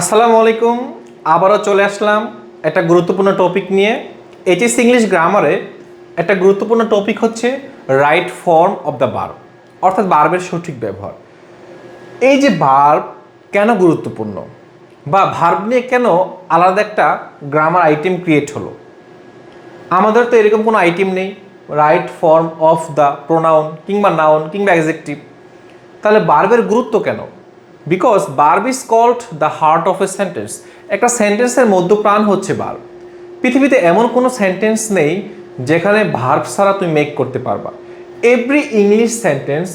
আসসালামু আলাইকুম। আবারও চলে আসলাম একটা গুরুত্বপূর্ণ টপিক নিয়ে। এইচএস ইংলিশ গ্রামারে একটা গুরুত্বপূর্ণ টপিক হচ্ছে right form of the verb অর্থাৎ বার্বের সঠিক ব্যবহার। এই যে বার্ব কেন গুরুত্বপূর্ণ বা ভার্ব নিয়ে কেন আলাদা একটা গ্রামার আইটেম ক্রিয়েট হলো? আমাদের তো এরকম কোনো আইটেম নেই। Right form of the pronoun কিংবা নাউন কিংবা অ্যাডজেক্টিভ তাহলে বার্বের গুরুত্ব কেন? Because verb is called the heart of a sentence একটা সেন্টেন্সের মধ্যপ্রাণ হচ্ছে বার্ব পৃথিবীতে এমন কোনো সেন্টেন্স নেই যেখানে ভার্ব ছাড়া তুমি মেক করতে পারবা। Every English sentence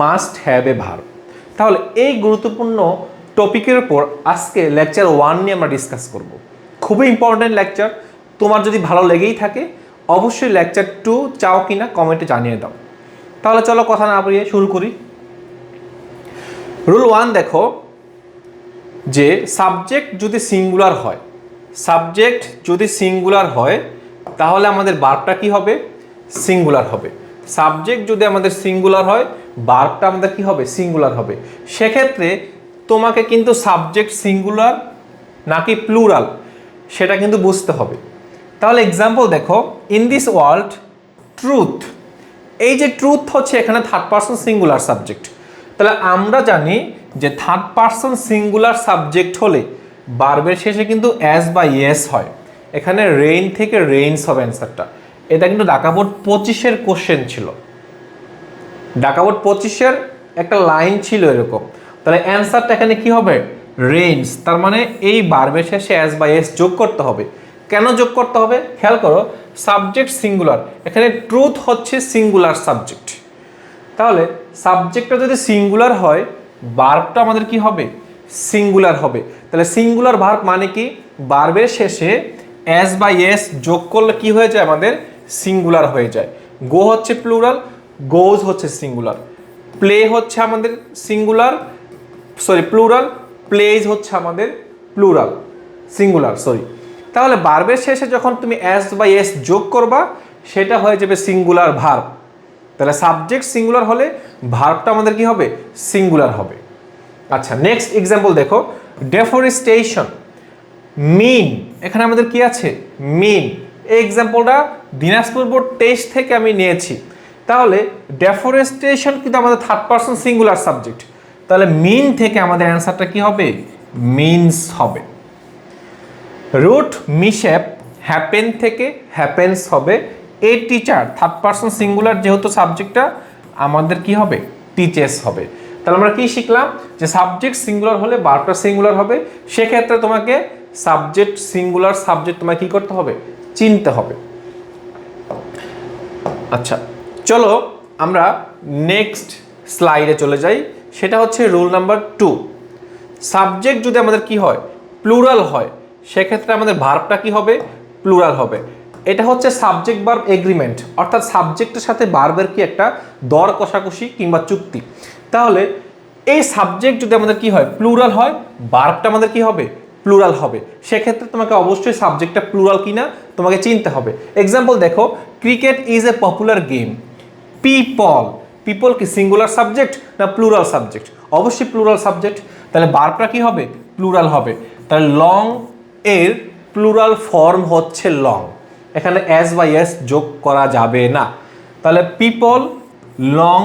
must have a verb তাহলে এই গুরুত্বপূর্ণ টপিকের উপর আজকে লেকচার ওয়ান নিয়ে আমরা ডিসকাস করব। খুবই ইম্পর্ট্যান্ট লেকচার তোমার যদি ভালো লেগেই থাকে, অবশ্যই লেকচার টু চাও কিনা কমেন্টে জানিয়ে দাও। তাহলে চলো কথা না বাড়িয়ে শুরু করি। রুল ওয়ান দেখো, যে সাবজেক্ট যদি সিঙ্গুলার হয় সাবজেক্ট যদি সিঙ্গুলার হয়, তাহলে আমাদের বার্বটা কি হবে? সিঙ্গুলার হবে। সাবজেক্ট যদি আমাদের সিঙ্গুলার হয় বার্বটা আমাদের কি হবে? সিঙ্গুলার হবে। সেক্ষেত্রে তোমাকে কিন্তু সাবজেক্ট সিঙ্গুলার নাকি প্লুরাল সেটা কিন্তু বুঝতে হবে। তাহলে এক্সাম্পল দেখো ইন দিস ওয়ার্ল্ড ট্রুথ এই যে ট্রুথ হচ্ছে এখানে থার্ড পার্সন সিঙ্গুলার সাবজেক্ট তাহলে আমরা জানি যে থার্ড পার্সন সিঙ্গুলার সাবজেক্ট হলে বার্বের শেষে কিন্তু অ্যাস বা ইয়েস হয়। এখানে রেইন থেকে রেইনস হবে অ্যান্সারটা এটা কিন্তু বোর্ড পঁচিশের কোশ্চেন ছিল। বোর্ড পঁচিশের একটা লাইন ছিল এরকম। তাহলে অ্যান্সারটা এখানে কি হবে? রেইনস তার মানে এই বার্বের শেষে অ্যাস বা এস যোগ করতে হবে। কেন যোগ করতে হবে? খেয়াল করো সাবজেক্ট সিঙ্গুলার এখানে ট্রুথ হচ্ছে সিঙ্গুলার সাবজেক্ট তাহলে সাবজেক্টটা যদি সিঙ্গুলার হয় বার্বটা আমাদের কি হবে? সিঙ্গুলার হবে। তাহলে সিঙ্গুলার ভার্ব মানে কি? বার্বের শেষে অ্যাস বা এস যোগ করলে কি হয়ে যায় আমাদের? সিঙ্গুলার হয়ে যায়। গো হচ্ছে প্লুরাল গোজ হচ্ছে সিঙ্গুলার প্লে হচ্ছে আমাদের সিঙ্গুলার সরি প্লুরাল প্লেজ হচ্ছে আমাদের প্লুরাল সিঙ্গুলার সরি তাহলে বার্বের শেষে যখন তুমি অ্যাস বা এস যোগ করবা, সেটা হয়ে যাবে সিঙ্গুলার ভার্ব তাহলে সাবজেক্ট সিঙ্গুলার হলে ভার্বটা আমাদের কি হবে? সিঙ্গুলার হবে। আচ্ছা নেক্সট এক্সাম্পল দেখো। ডেফরেস্টেশন মিন এখানে আমাদের কি আছে? মিন এই এক্সাম্পলটা দিনাজপুর বোর্ড টেস্ট থেকে আমি নিয়েছি। তাহলে ডেফরেস্টেশন কিন্তু আমাদের থার্ড পার্সন সিঙ্গুলার সাবজেক্ট তাহলে মিন থেকে আমাদের অ্যান্সারটা কি হবে? মিনস হবে। রুট মিশেপ হ্যাপেন থেকে হ্যাপেন্স হবে। A teacher third person singular যেহেতু সাবজেক্টটা আমাদের কি হবে? টিচেস হবে। তাহলে আমরা কি শিখলাম? যে সাবজেক্ট সিঙ্গুলার হলে বারটা সিঙ্গুলার হবে। সেক্ষেত্রে তোমাকে সাবজেক্ট সিঙ্গুলার সাবজেক্ট তোমাকে কি করতে হবে? চিনতে হবে। আচ্ছা চলো আমরা নেক্সট স্লাইডে চলে যাই। সেটা হচ্ছে রুল নাম্বার টু সাবজেক্ট যদি আমাদের কি হয়? প্লুরাল হয়, সেক্ষেত্রে আমাদের ভার্বটা কি হবে? প্লুরাল হবে। এটা হচ্ছে সাবজেক্ট বার্ব এগ্রিমেন্ট অর্থাৎ সাবজেক্টের সাথে বার্বের কি একটা দর কষাকষি কিংবা চুক্তি। তাহলে এই সাবজেক্ট যদি আমাদের কি হয় প্লুরাল হয় বার্বটা আমাদের কি হবে? প্লুরাল হবে। সেক্ষেত্রে তোমাকে অবশ্যই সাবজেক্টটা প্লুরাল কিনা তোমাকে চিনতে হবে। এক্সাম্পল দেখো cricket is a popular game people people কি সিঙ্গুলার সাবজেক্ট না প্লুরাল সাবজেক্ট অবশ্যই প্লুরাল সাবজেক্ট তাহলে বার্বটা কি হবে? প্লুরাল হবে। তাহলে লং এর প্লুরাল ফর্ম হচ্ছে লং এখানে অ্যাস বা এস যোগ করা যাবে না। তাহলে people long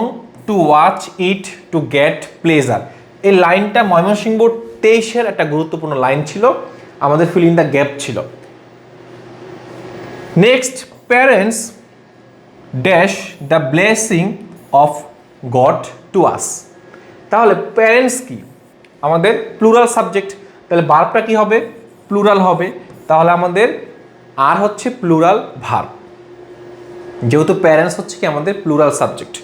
to watch it to get pleasure এই লাইনটা ময়মনসিংহ তেইশের একটা গুরুত্বপূর্ণ লাইন ছিল, আমাদের ফিলিং দ্য গ্যাপ ছিল। Next parents dash the blessing of God to us তাহলে প্যারেন্টস কি? আমাদের প্লুরাল সাবজেক্ট তাহলে বার্বটা কি হবে? প্লুরাল হবে। তাহলে আমাদের আর হচ্ছে প্লুরাল ভার্ব। যেহেতু প্যারেন্টস হচ্ছে কি আমাদের plural subject.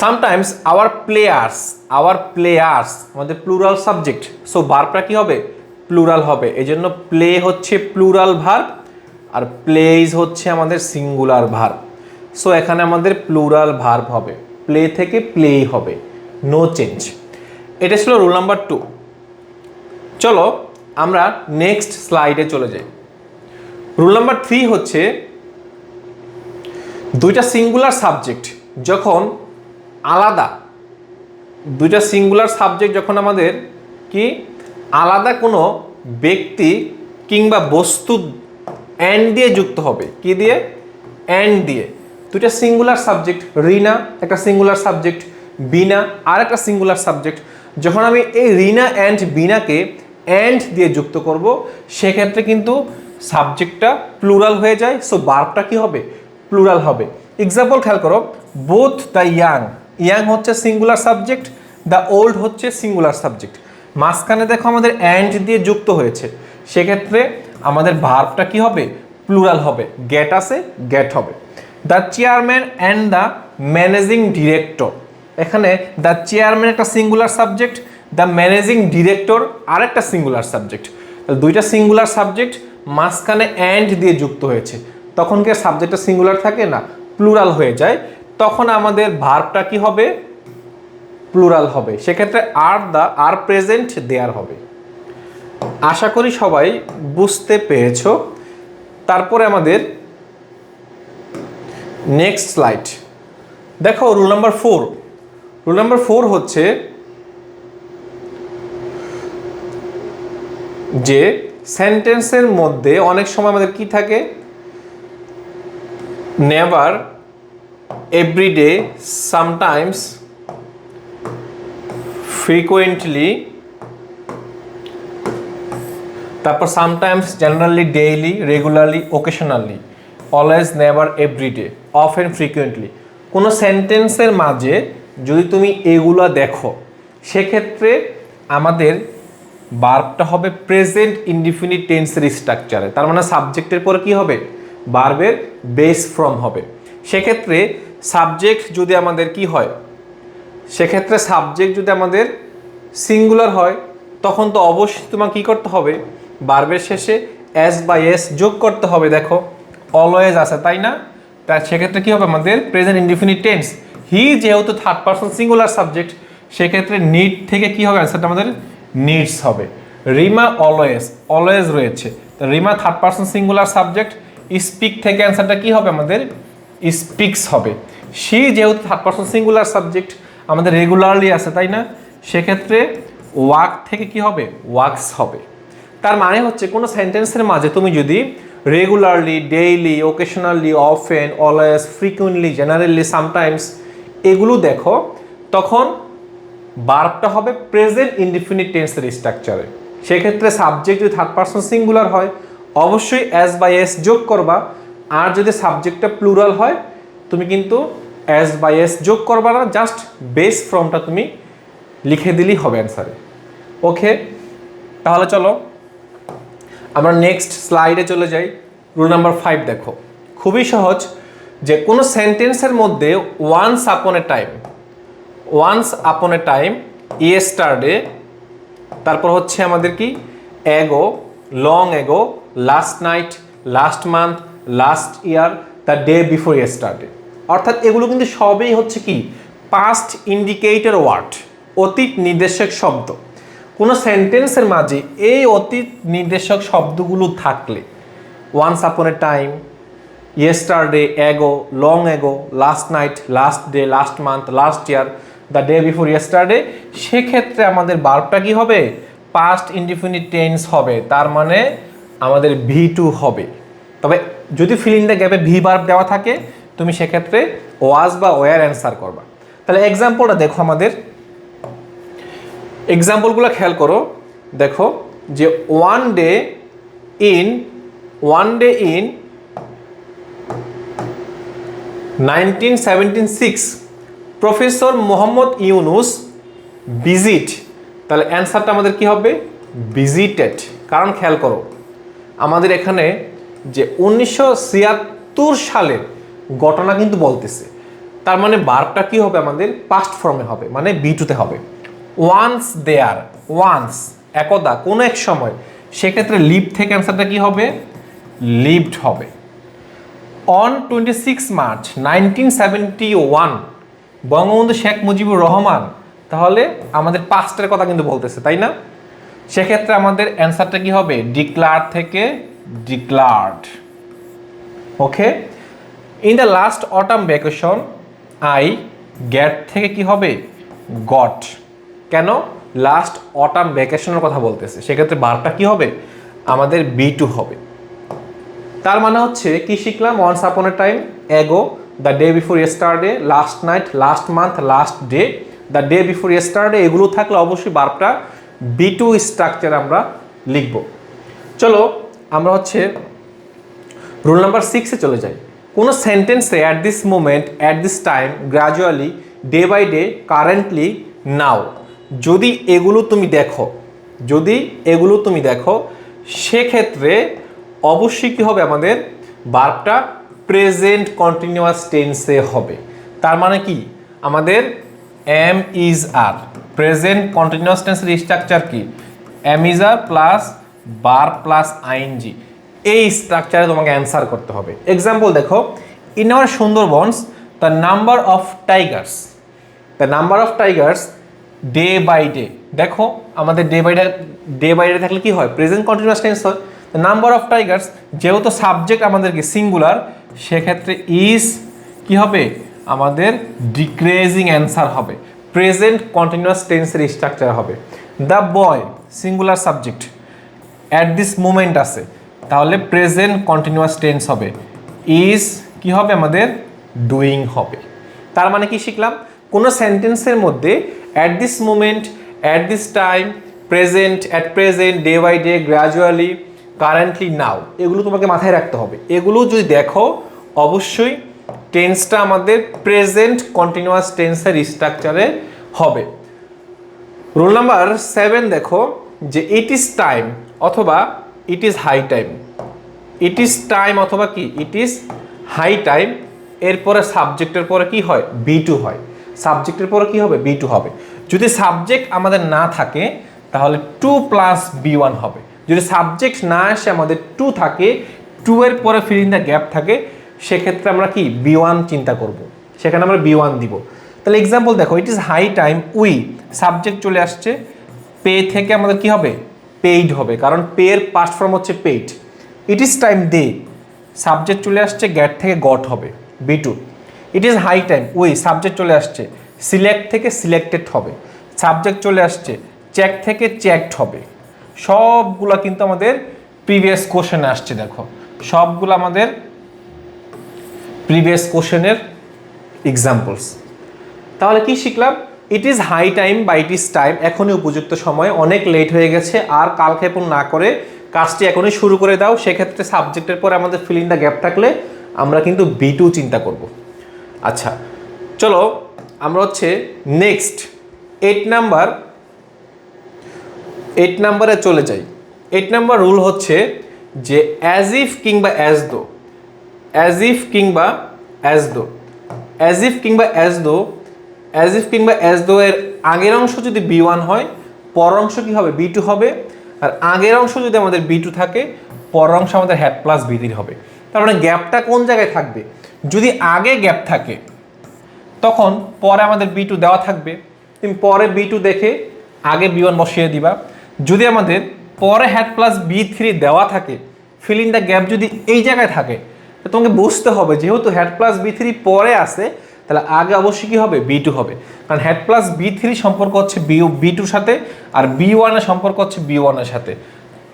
Sometimes our players our players আমাদের প্লুরাল সাবজেক্ট। সো ভার্বটা কি হবে? প্লুরাল হবে। এই জন্য প্লে হচ্ছে প্লুরাল ভার্ব আর প্লেজ হচ্ছে আমাদের সিঙ্গুলার ভার্ব সো এখানে আমাদের প্লুরাল ভার্ব হবে। প্লে থেকে প্লেই হবে। নো চেঞ্জ এটা ছিল রুল নাম্বার টু চলো আমরা নেক্সট স্লাইডে চলে যাই। রুল নাম্বার থ্রি হচ্ছে দুইটা সিঙ্গুলার সাবজেক্ট যখন আলাদা, দুইটা সিঙ্গুলার সাবজেক্ট যখন আমাদের কি? আলাদা কোনো ব্যক্তি কিংবা বস্তু অ্যান্ড দিয়ে যুক্ত হবে। কি দিয়ে? অ্যান্ড দিয়ে। দুইটা সিঙ্গুলার সাবজেক্ট রিনা, একটা সিঙ্গুলার সাবজেক্ট বিনা, আর একটা সিঙ্গুলার সাবজেক্ট যখন আমি এই রিনা অ্যান্ড বিনাকে অ্যান্ড দিয়ে যুক্ত করব, সেক্ষেত্রে কিন্তু সাবজেক্টটা প্লুরাল হয়ে যায় সো বার্বটা কি হবে? প্লুরাল হবে। এক্সাম্পল খেয়াল করো বোথ দ্য ইয়াং ইয়াং হচ্ছে সিঙ্গুলার সাবজেক্ট দ্য ওল্ড হচ্ছে সিঙ্গুলার সাবজেক্ট মাঝখানে দেখো আমাদের অ্যান্ড দিয়ে যুক্ত হয়েছে, সেক্ষেত্রে আমাদের ভার্বটা কি হবে? প্লুরাল হবে। গেট আছে গেট হবে। The chairman and the managing director এখানে দ্য চেয়ারম্যান একটা singular subject the managing director আরেকটা সিঙ্গুলার সাবজেক্ট দুইটা সিঙ্গুলার সাবজেক্ট মাঝখানে অ্যান্ড দিয়ে যুক্ত হয়েছে। তখন কি সাবজেক্টটা সিঙ্গুলার থাকে? না প্লুরাল হয়ে যায়। তখন আমাদের ভার্বটা কি হবে? প্লুরাল হবে। সেক্ষেত্রে আর দ্য আর প্রেজেন্ট দেয়ার হবে। আশা করি সবাই বুঝতে পেরেছ। তারপরে আমাদের নেক্সট স্লাইড দেখো rule number four rule number four হচ্ছে যে সেন্টেন্সের মধ্যে অনেক সময় আমাদের কি থাকে? নেভার এভরিডে সামটাইমস ফ্রিকোয়েন্টলি তারপর sometimes generally daily regularly occasionally always never everyday off and frequently কোনো সেন্টেন্সের মাঝে যদি তুমি এগুলো দেখো, সেক্ষেত্রে আমাদের বার্বটা হবে প্রেজেন্ট ইনডিফিনিট টেন্সের স্ট্রাকচারে তার মানে সাবজেক্টের পরে কি হবে? বার্বের বেস ফ্রম হবে। সেক্ষেত্রে সাবজেক্ট যদি আমাদের কি হয়? সেক্ষেত্রে সাবজেক্ট যদি আমাদের সিঙ্গুলার হয়, তখন তো অবশ্যই তোমাকে কী করতে হবে? বার্বের শেষে এস বাই এস যোগ করতে হবে, দেখো। অলওয়েজ আছে, তাই না? তা সেক্ষেত্রে কী হবে আমাদের? প্রেজেন্ট ইনডিফিনিট টেন্স হি যেহেতু থার্ড পার্সন সিঙ্গুলার সাবজেক্ট সেক্ষেত্রে নিট থেকে কী হবে? অ্যান্সারটা আমাদের নিডস হবে। রিমা অলওয়েজ অলওয়েজ রয়েছে। তো Rima third person singular subject speak থেকে অ্যান্সারটা কী হবে আমাদের? স্পিক্স হবে। সি যেহেতু থার্ড পার্সন সিঙ্গুলার সাবজেক্ট আমাদের রেগুলারলি আছে, তাই না? সেক্ষেত্রে ওয়াক থেকে কি হবে? ওয়াক্স হবে। তার মানে হচ্ছে কোনো সেন্টেন্সের মাঝে তুমি যদি regularly daily occasionally often always frequently generally sometimes এগুলো দেখো, তখন বার্বটা হবে প্রেজেন্ট ইনডিফিনিট টেন্সের স্ট্রাকচারে সেক্ষেত্রে সাবজেক্ট যদি থার্ড পার্সন সিঙ্গুলার হয়, অবশ্যই অ্যাস বাই এস যোগ করবা। আর যদি সাবজেক্টটা প্লুরাল হয়, তুমি কিন্তু অ্যাস বাই এস যোগ করবা না জাস্ট বেস ফর্মটা তুমি লিখে দিলেই হবে অ্যান্সারে ওকে তাহলে চলো, আমরা নেক্সট স্লাইডে চলে যাই। রুল নাম্বার ফাইভ দেখো। খুবই সহজ যে কোনো সেন্টেন্সের মধ্যে once upon a time once upon a time yesterday তারপর হচ্ছে আমাদের কি? Ago long ago last night last month last year the day before yesterday অর্থাৎ এগুলো কিন্তু সবই হচ্ছে কি? পাস্ট ইন্ডিকেটর ওয়ার্ড অতীত নির্দেশক শব্দ। কোনো সেন্টেন্সের মাঝে এই অতীত নির্দেশক শব্দগুলো থাকলে once upon a time yesterday ago long ago last night last day last month last year the day before yesterday সেক্ষেত্রে আমাদের বার্বটা কি হবে? পাস্ট ইনডিফিনিট টেন্স হবে। তার মানে আমাদের ভি টু হবে। তবে যদি ফিল ইন দ্য গ্যাপে ভি বার্ব দেওয়া থাকে, তুমি সেক্ষেত্রে ওয়াজ বা ওয়ার অ্যান্সার করবা। তাহলে এক্সাম্পলটা দেখো আমাদের। এক্সাম্পলগুলো খেয়াল করো। দেখো যে one day in one day in nineteen seventeen six professor Mohammad Yunus visit, তাহলে অ্যান্সারটা আমাদের কি হবে? ভিজিটেড। কারণ খেয়াল করো, আমাদের এখানে যে উনিশশো ছিয়াত্তর সালের ঘটনা কিন্তু বলতেছে। তার মানে বারটা কি হবে আমাদের? পাস্ট ফর্মে হবে মানে বিটুতে হবে। ওয়ান্স দেয়ার ওয়ান্স একদা, কোনো এক সময়। সেক্ষেত্রে লিভ থেকে অ্যান্সারটা কি হবে? লিভড হবে। On twenty six March nineteen seventy one Bangabandhu Sheikh Mujibur Rahman, তাহলে আমাদের পাস্টের কথা কিন্তু বলতেছে, তাই না? সেক্ষেত্রে আমাদের অ্যান্সারটা কি হবে? ডিক্লার থেকে declared. Okay? In the last autumn vacation, I got থেকে কি হবে? গট। কেন? লাস্ট অটাম ভ্যাকেশনের কথা বলতেছে, সেক্ষেত্রে বারটা কি হবে? আমাদের বি টু হবে। তার মানে হচ্ছে, কি শিখলাম? Once upon a time ago the day before yesterday last night last month last day the day before yesterday এগুলো থাকলে অবশ্যই বার্বটা বি টু স্ট্রাকচার আমরা লিখব। চলো, আমরা হচ্ছে রুল নাম্বার সিক্সে চলে যাই। কোনো সেন্টেন্সে at this moment at this time gradually day by day currently now যদি এগুলো তুমি দেখো, যদি এগুলো তুমি দেখো, সেক্ষেত্রে অবশ্যই কী হবে আমাদের বার্বটা প্রেজেন্ট কন্টিনিউয়াস টেন্সে হবে। তার মানে কি? আমাদের am is are present continuous টেন্সের স্ট্রাকচার কি? এম ইজ আর প্লাস বার প্লাস আইনজি এই স্ট্রাকচারে তোমাকে অ্যান্সার করতে হবে। এক্সাম্পল দেখো in our Sundarbans the number of tigers the number of tigers day by day দেখো, আমাদের day by day day by day থাকলে কি হয়? প্রেজেন্ট কন্টিনিউয়াস টেন্স হয়। দ্য নাম্বার অফ টাইগার্স যেহেতু সাবজেক্ট আমাদেরকে সিঙ্গুলার সেক্ষেত্রে ইজ কি হবে? আমাদের ডিক্রেজিং অ্যান্সার হবে। প্রেজেন্ট কন্টিনিউয়াস টেন্সের স্ট্রাকচার হবে। The boy singular subject at this moment আছে। তাহলে প্রেজেন্ট কন্টিনিউয়াস টেন্স হবে। ইজ কি হবে? আমাদের ডুইং হবে। তার মানে কি শিখলাম? কোনো সেন্টেন্সের মধ্যে at this moment at this time present at present day by day gradually currently now এগুলো তোমাকে মাথায় রাখতে হবে। এগুলো যদি দেখো, অবশ্যই টেন্সটা আমাদের প্রেজেন্ট কন্টিনিউয়াস টেন্সের স্ট্রাকচারে হবে। রোল নাম্বার সেভেন দেখো, যে ইট ইজ টাইম অথবা it is high time it is time অথবা কি? ইট ইজ হাই টাইম এরপরে সাবজেক্টের পরে কি হয়? বি টু হয়। সাবজেক্টের পরে কি হবে? বি টু হবে। যদি সাবজেক্ট আমাদের না থাকে, তাহলে টু প্লাস বি ওয়ান হবে। যদি সাবজেক্ট না আসে আমাদের টু থাকে টু এর পরে ফিলিং দ্য গ্যাপ থাকে, সেক্ষেত্রে আমরা কি? বি ওয়ান চিন্তা করব। সেখানে আমরা বি ওয়ান দিব। তাহলে এক্সাম্পল দেখো it is high time we subject চলে আসছে পে থেকে আমাদের কি হবে? পেইড হবে। কারণ পে এর পাস্ট ফর্ম হচ্ছে paid it is time they subject চলে আসছে গ্যাট থেকে গট হবে V two it is high time we subject চলে আসছে সিলেক্ট থেকে সিলেক্টেড হবে সাবজেক্ট চলে আসছে চেক থেকে চেকড হবে। সবগুলো কিন্তু আমাদের প্রিভিয়াস কোশ্চেনে আসছে, দেখো। সবগুলো আমাদের প্রিভিয়াস কোশ্চেনের এক্সাম্পলস তাহলে কি শিখলাম? ইট ইজ হাই টাইম বা ইট ইজ টাইম এখনই উপযুক্ত সময়, অনেক লেট হয়ে গেছে, আর কালক্ষেপণ না করে কাজটি এখনই শুরু করে দাও। সেক্ষেত্রে সাবজেক্টের পরে আমাদের ফিলিং দ্য গ্যাপ থাকলে আমরা কিন্তু বি টু চিন্তা করব। আচ্ছা চলো, আমরা হচ্ছে নেক্সট এইট নাম্বার এইট নাম্বারে চলে যাই। এইট নাম্বার রুল হচ্ছে যে অ্যাজ ইফ কিংবা অ্যাজ দো অ্যাজ ইফ কিংবা অ্যাজ দো অ্যাজ ইফ কিংবা অ্যাজ দো অ্যাজ ইফ কিংবা অ্যাজ দো এর আগের অংশ যদি বি ওয়ান হয় পর অংশ কি হবে? বি টু হবে। আর আগের অংশ যদি আমাদের বি টু থাকে পর অংশ আমাদের হ্যাড প্লাস বি থ্রি হবে। তার মানে গ্যাপটা কোন জায়গায় থাকবে? যদি আগে গ্যাপ থাকে, তখন পরে আমাদের বি টু দেওয়া থাকবে। তুমি পরে বি টু দেখে আগে বি ওয়ান বসিয়ে দিবা। যদি আমাদের পরে হ্যাড প্লাস বি থ্রি দেওয়া থাকে ফিলিং দ্য গ্যাপ যদি এই জায়গায় থাকে তোমাকে বুঝতে হবে যেহেতু হ্যাড প্লাস বি থ্রি পরে আসে তাহলে আগে অবশ্যই কী হবে? বি টু হবে। কারণ হ্যাড প্লাস বি থ্রি সম্পর্ক হচ্ছে বি বি টুর সাথে আর বি ওয়ানের সম্পর্ক হচ্ছে বি ওয়ানের সাথে।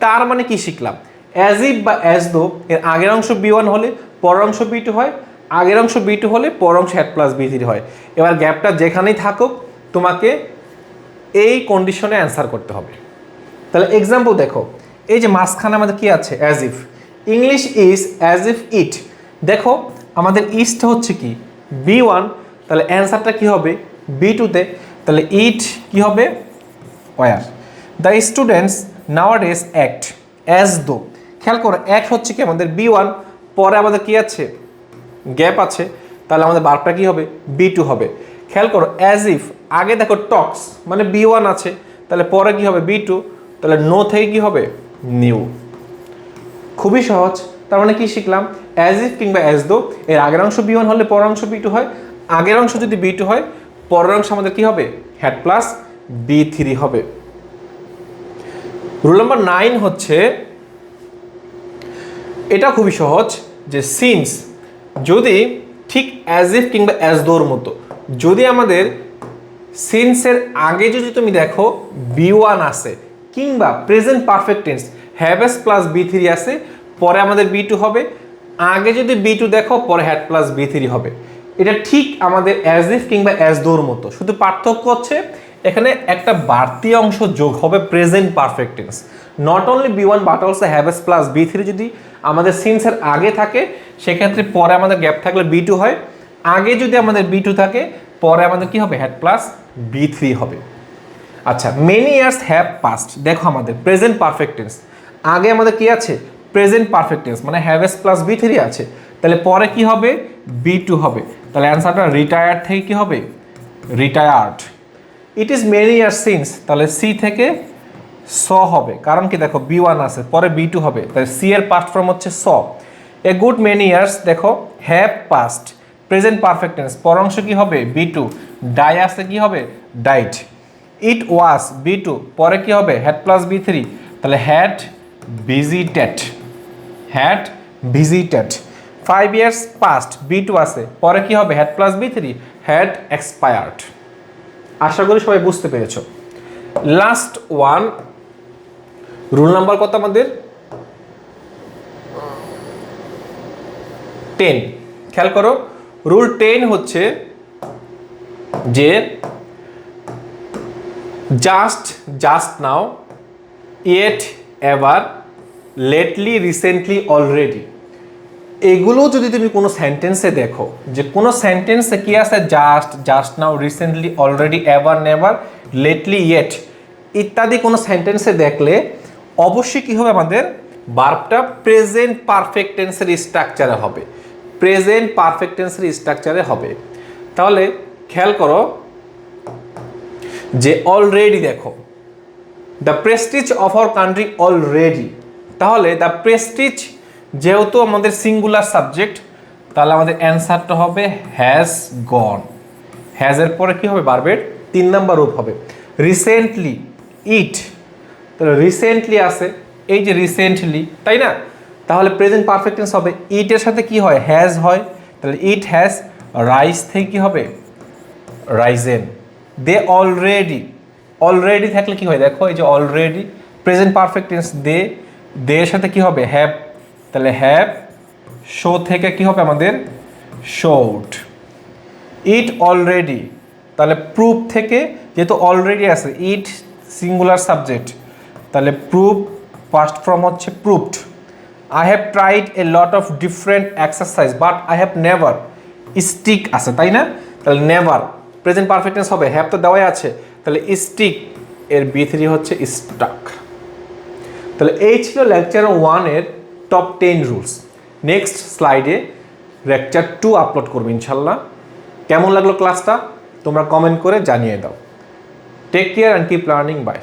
তার মানে কি শিখলাম? অ্যাজ ইফ বা অ্যাজ দো এর আগের অংশ বি ওয়ান হলে পরের অংশ বি টু হয়, আগের অংশ বি টু হলে পর অংশ হ্যাড প্লাস বি থ্রি হয়। এবার গ্যাপটা যেখানেই থাকুক, তোমাকে এই কন্ডিশনে অ্যান্সার করতে হবে। তাহলে এক্সাম্পল দেখো। এই যে মাঝখানে আমাদের কি আছে? As if English is as if it দেখো, আমাদের ইস্ট হচ্ছে কি? বি ওয়ান তাহলে অ্যান্সারটা কি হবে? বি টুতে তাহলে ইট কি হবে? Were the students nowadays act as though খেয়াল করো অ্যাক্ট হচ্ছে কি আমাদের বি ওয়ান পরে আমাদের কি আছে? গ্যাপ আছে। তাহলে আমাদের বারটা কি হবে? বি টু হবে। খেয়াল করো অ্যাজ ইফ আগে দেখো টক্স মানে বি ওয়ান আছে। তাহলে পরে কি হবে? বি টু তাহলে নো থেকে কি হবে? নিউ খুবই সহজ। তার মানে কি শিখলাম? অ্যাজ ইফ কিংবা অ্যাজ দো এর আগের অংশ বি ওয়ান হলে পরের অংশ বি টু হয়। আগের অংশ যদি বি টু হয়, পরের অংশ আমাদের কি হবে? হ্যাড প্লাস বি থ্রি হবে। রুল নাম্বার নাইন হচ্ছে, এটা খুবই সহজ যে সিন্স যদি ঠিক অ্যাজ ইফ কিংবা অ্যাজ দোর মতো, যদি আমাদের সিন্সের আগে যদি তুমি দেখো বি ওয়ান আছে কিংবা present perfect tense haves plus V three আছে, পরে আমাদের বি টু হবে, আগে যদি বি টু দেখো, পরে হ্যাড প্লাস বি থ্রি হবে। এটা ঠিক আমাদের অ্যাজ ইফ কিংবা অ্যাজ দোর মতো। শুধু পার্থক্য হচ্ছে, এখানে একটা বাড়তি অংশ যোগ হবে present perfect tense not only V one but also haves plus V three যদি আমাদের সিন্সের আগে থাকে, সেক্ষেত্রে পরে আমাদের গ্যাপ থাকলে বি টু হয়। আগে যদি আমাদের বি টু থাকে, পরে আমাদের কি হবে? হ্যাড প্লাস বি থ্রি হবে। আচ্ছা মেনি ইয়ার্স হ্যাভ পাস্ট দেখো আমাদের প্রেজেন্ট পারফেক্ট টেন্স আগে আমাদের কি আছে? প্রেজেন্ট পারফেক্ট টেন্স মানে have s plus V three আছে। তাহলে পরে কি হবে? বি টু হবে। তাহলে অ্যান্সারটা রিটায়ার্ড থেকে কি হবে? Retired it is many year since তাহলে সি থেকে স হবে। কারণ কি দেখো বি ওয়ান আছে, পরে বি টু হবে। তাহলে সি এর পাস্ট ফর্ম হচ্ছে saw a good many years দেখো have past present perfect tense পর অংশ কি হবে? বি টু ডাই আসতে কি হবে? ডাইট ইট ওয়াস বি টু, পরে কি হবে? হ্যাড প্লাস বি থ্রি তাহলে had visited had visited five years past V two আছে। পরে কি হবে? Had plus V three had expired আশা করি সবাই বুঝতে পেরেছ। লাস্ট ওয়ান রুল নাম্বার কত আমাদের? টেন খেয়াল করো। রুল টেন হচ্ছে যে just just now, yet ever, lately, recently, already. এগুলো যদি তুমি কোনো সেন্টেন্সে দেখো, যে কোনো সেন্টেন্সে কি আছে? Just just now, recently, already, ever, never, lately, yet. ইত্যাদি কোনো সেন্টেন্সে দেখলে অবশ্যই কী হবে আমাদের? বার্বটা প্রেজেন্ট পারফেক্ট টেন্সের স্ট্রাকচারে হবে। প্রেজেন্ট পারফেক্ট টেন্সের স্ট্রাকচারে হবে। তাহলে খেয়াল করো যে অলরেডি দেখো the prestige of our country already তাহলে দ্য প্রেস্টিজ যেহেতু আমাদের সিঙ্গুলার সাবজেক্ট তাহলে আমাদের অ্যান্সারটা হবে হ্যাজ গন হ্যাজের পরে কি হবে বারবেট তিন নাম্বার রূপ হবে। রিসেন্টলি ইট তাহলে রিসেন্টলি আছে, এই যে রিসেন্টলি তাই না? তাহলে প্রেজেন্ট পারফেক্ট টেন্স হবে। ইটের সাথে কি হয়? হ্যাজ হয়। তাহলে ইট হ্যাজ রাইস থেকে কি হবে? রাইজেন দে অলরেডি অলরেডি থাকলে কি হয়? দেখো, এই যে already present perfect tense they they এর সাথে কি হবে? হ্যাভ তাহলে হ্যাভ শো থেকে কি হবে আমাদের? শোড ইট অলরেডি তাহলে প্রুফ থেকে যেহেতু অলরেডি আছে ইট সিঙ্গুলার সাবজেক্ট তাহলে প্রুফ ফার্স্ট ফর্ম হচ্ছে proved I have tried a lot of different exercise but I have never stick আছে, তাই না? তাহলে নেভার প্রেজেন্ট পারফেক্টেন্স হবে হ্যাভ তো দেওয়াই আছে। তাহলে স্টিক এর বি থ্রি হচ্ছে স্টাক তাহলে এই ছিল লেকচার ওয়ানের টপ টেন রুলস নেক্সট স্লাইডে লেকচার টু আপলোড করব ইনশাল্লাহ। কেমন লাগল ক্লাসটা তোমরা কমেন্ট করে জানিয়ে দাও। Take care and keep learning bye